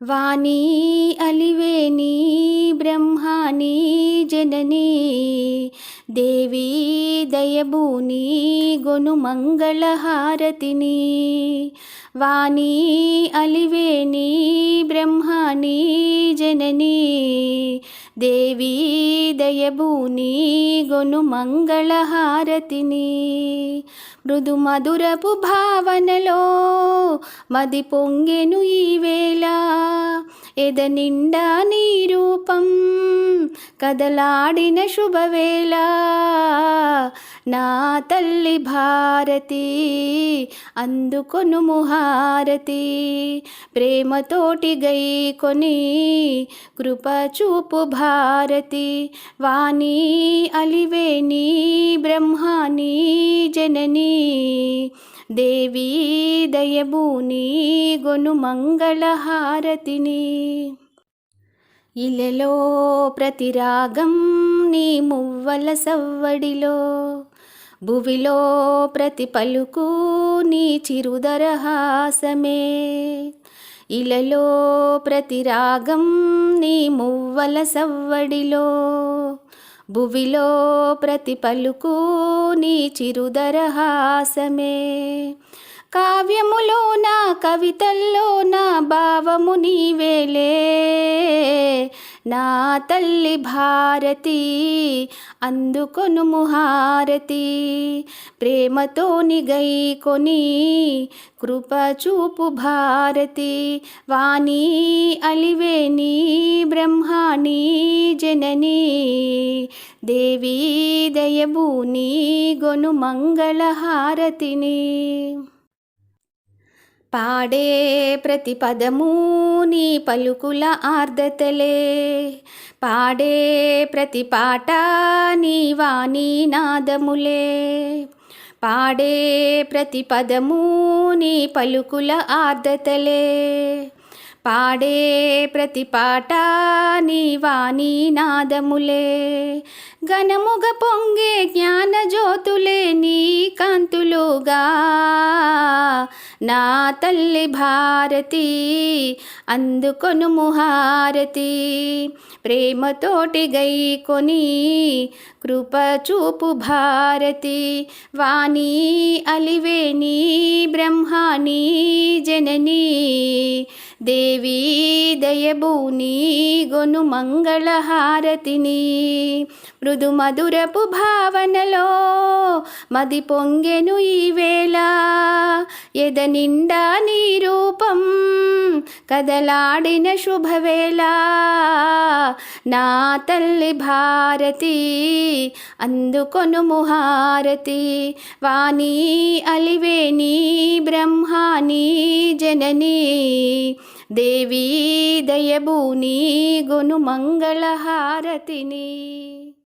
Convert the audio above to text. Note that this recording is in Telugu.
वाणी अलिवेणी ब्रह्माणी जननी దేవీ దయభూని గొను మంగళహారతిని. వాణీ అలివేణి బ్రహ్మాణి జననీ. దేవీ దయభూని గొను మంగళహారతిని. మృదు మధురపు భావనలో మది పొంగెను ఈవేళ ఎద నిండా నీ రూపం కదలాడిన శుభవేళ. నా తల్లి భారతి అందుకొను ముహారతి. ప్రేమతోటి గై కొని కృప చూపు భారతి. వాణి అలివేణి బ్రహ్మాని జనని. దేవీ దయభూని గొను మంగళహారతిని. ఇలలో ప్రతిరాగం నీ మువ్వల సవ్వడిలో భువిలో ప్రతి పలుకు నీ చిరుదరహాసమే ఇలలో ప్రతిరాగం నీ మువ్వల సవ్వడిలో భువిలో ప్రతి పలుకు నీ చిరుదరహాసమే కావ్యములో నా కవితల్లో నా భావము నీవేలే నా తల్లి భారతి అందుకొను ముహారతి. ప్రేమతో నిగై కొని కృప చూపు భారతి. వాణి అలివేణి బ్రహ్మాణి జనని. దేవీ దయభూని గొను మంగళహారతిని. పాడే ప్రతి పదము నీ పలుకుల ఆర్ద్రతలే పాడే ప్రతి పాట నీ వాణి నాదములే. పాడే ప్రతి పదము నీ పలుకుల ఆర్ద్రతలే పాడే ప్రతి పాట నీ వాణి నాదములే. ఘనముగ పొంగే జ్ఞానజ్యోతులే నీ కాంతులుగా. నా తల్లి భారతి అందుకొను ముహారతి. ప్రేమతోటి గై కొని కృప చూపు భారతి. వాణి అలివేణి బ్రహ్మాణి జననీ. దేవీ దయభూని గొను మంగళహారతిని మృదు మధురపు భావనలో మది పొంగెను ఈవేళ ఎద నిండా నీ రూపం? కదలాడిన శుభవేళ. నా తల్లి భారతి అందుకొను ముహారతి. వాణి అలివేణి బ్రహ్మాని జననీ. దేవీ దయభూని గొను మంగళహారతిని